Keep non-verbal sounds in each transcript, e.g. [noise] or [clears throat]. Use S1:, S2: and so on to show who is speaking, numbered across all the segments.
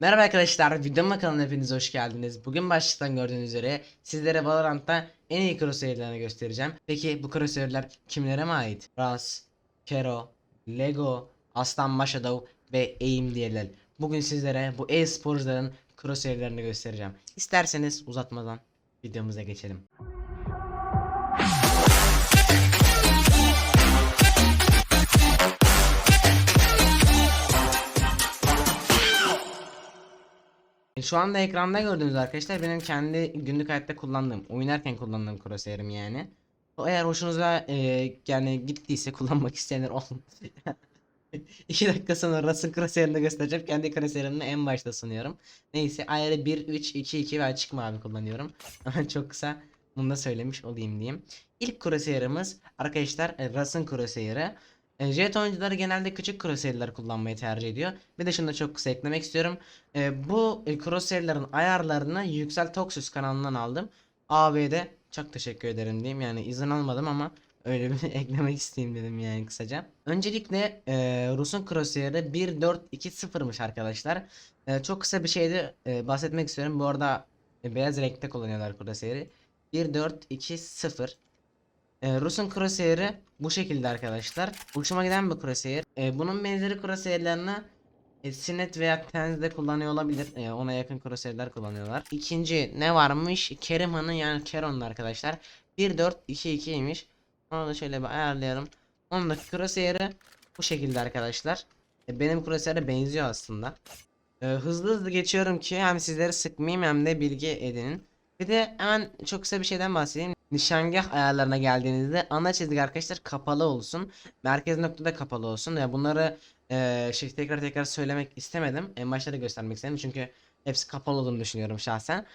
S1: Merhaba arkadaşlar, videoma kanalına hepiniz hoş geldiniz. Bugün başlıktan gördüğünüz üzere sizlere Valorant'ta en iyi crosshair'lerini göstereceğim. Peki bu crosshair'ler kimlere mi ait? Raz, Kero, Lego, Aslan Maşadov ve Aim diyeler. Bugün sizlere bu e-sporcuların crosshair'lerini göstereceğim. İsterseniz uzatmadan videomuza geçelim. Şu anda ekranda gördüğünüz arkadaşlar benim kendi günlük hayatta kullandığım, oynarken kullandığım crosshair'im yani. Eğer hoşunuza e, yani gittiyse [laughs] kullanmak isteyenler olsun. [laughs] 2 dakika sonra Russ'ın crosshair'ını göstereceğim. Kendi crosshair'ımı en başta sunuyorum. Neyse ayrı 1, 3, 2, 2 ve açık mavi kullanıyorum. [laughs] Ama çok kısa bunu da söylemiş olayım diyeyim. İlk crosshair'ımız arkadaşlar e, Russ'ın crosshair'ı. E, Jet oyuncuları genelde küçük crosshair'ler kullanmayı tercih ediyor. Bir de şunu da çok kısa eklemek istiyorum. E, bu e, crosshair'ların ayarlarını Yüksel Toxus kanalından aldım. AB'de çok teşekkür ederim diyeyim. Yani izin almadım ama öyle bir [laughs] eklemek isteyeyim dedim yani kısaca. Öncelikle e, Rus'un crosshair'ı 1.4.2.0'mış arkadaşlar. E, çok kısa bir şeyde e, bahsetmek istiyorum. Bu arada e, beyaz renkte kullanıyorlar crosshair'ı. 1.4.2.0 e, Rus'un crosshair'ı bu şekilde arkadaşlar. Hoşuma giden bir crosshair. E, bunun benzeri crosshair'larını e, Sinet veya Tenz'de kullanıyor olabilir. E, ona yakın crosshair'ler kullanıyorlar. İkinci ne varmış? Kerimhan'ın yani Keron'un arkadaşlar. 1.4.2.2'ymiş. Onu da şöyle bir ayarlayalım. Onun da crosshair'ı bu şekilde arkadaşlar. E, benim crosshair'e benziyor aslında. E, hızlı hızlı geçiyorum ki hem sizleri sıkmayayım hem de bilgi edinin. Bir de hemen çok kısa bir şeyden bahsedeyim. Nişangah ayarlarına geldiğinizde ana çizgi arkadaşlar kapalı olsun. Merkez noktada kapalı olsun. Ya bunları e, şey tekrar tekrar söylemek istemedim. En başta da göstermek istedim çünkü hepsi kapalı olduğunu düşünüyorum şahsen.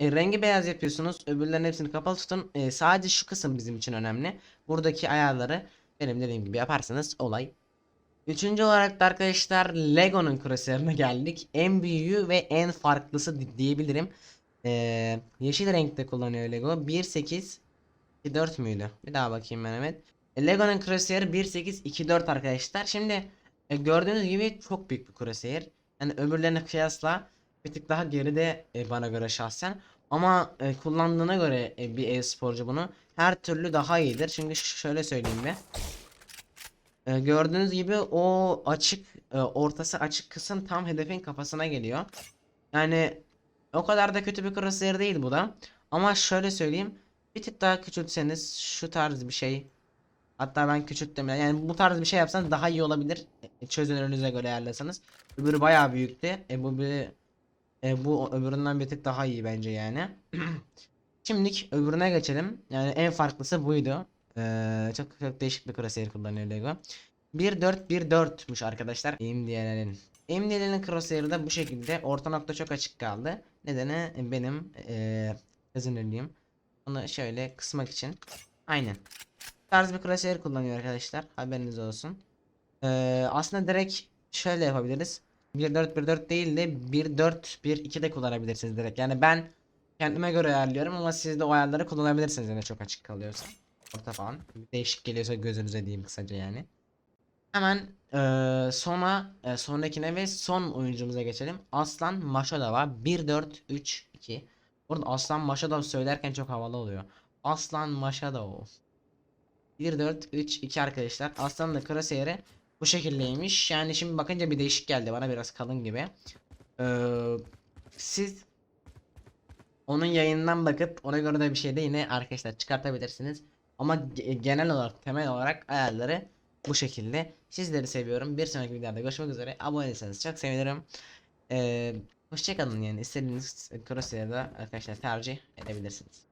S1: E, rengi beyaz yapıyorsunuz. Öbürlerin hepsini kapalı tutun. E, sadece şu kısım bizim için önemli. Buradaki ayarları benim dediğim gibi yaparsanız olay Üçüncü olarak da arkadaşlar Lego'nun crosshair'ına geldik. En büyüğü ve en farklısı di- diyebilirim. Ee, yeşil renkte kullanıyor Lego. 1.8 2.4 müydü? Bir daha bakayım ben evet. E, Lego'nun crosshair'ı 1.8 arkadaşlar. Şimdi e, gördüğünüz gibi çok büyük bir crosshair. Yani öbürlerine kıyasla bir tık daha geride e, bana göre şahsen. Ama e, kullandığına göre e, bir e-sporcu bunu her türlü daha iyidir. Ş- şöyle söyleyeyim bir. Ee, gördüğünüz gibi o açık e, ortası açık kısım tam hedefin kafasına geliyor. Yani o kadar da kötü bir crosshair değil bu da. Ama şöyle söyleyeyim. Bir tık daha küçültseniz şu tarz bir şey. Hatta ben küçülttüm. Yani bu tarz bir şey yapsanız daha iyi olabilir. E, Çözünürlüğünüze göre ayarlasanız. Öbürü bayağı büyüktü. E bu bir e, bu öbüründen bir tık daha iyi bence yani. [clears throat] Şimdilik öbürüne geçelim. Yani en farklısı buydu. Ee, çok çok değişik bir crosshair kullanıyor Lego. 1.4.1.4'müş arkadaşlar. Aim diğerlerin. Aim diğerlerin crosshair'ı da bu şekilde. Orta nokta çok açık kaldı. Nedeni benim ee. Onu şöyle kısmak için. Aynen. Tarz bir crosshair kullanıyor arkadaşlar. Haberiniz olsun. Ee, aslında direkt şöyle yapabiliriz. 1.4.1.4 değil de 1.4.1.2 de kullanabilirsiniz direkt. Yani ben kendime göre ayarlıyorum ama siz de o ayarları kullanabilirsiniz yani çok açık kalıyorsa. Orta falan. Değişik geliyorsa gözünüze diyeyim kısaca yani. Hemen eee sona eee, sonrakine ve son oyuncumuza geçelim. Aslan Maşadova 1-4-3-2. Burada Aslan Maşadov söylerken çok havalı oluyor. Aslan Maşadov. 1-4-3-2 arkadaşlar. Aslan'ın da crosshair'i bu şekildeymiş. Yani şimdi bakınca bir değişik geldi bana biraz kalın gibi. Eee, siz onun yayından bakıp ona göre de bir şey de yine arkadaşlar çıkartabilirsiniz. Ama ge- genel olarak temel olarak ayarları bu şekilde. Sizleri seviyorum. Bir sonraki videoda görüşmek üzere. Abone değilseniz çok sevinirim. Ee, hoşçakalın yani istediğiniz crosshair'da arkadaşlar tercih edebilirsiniz.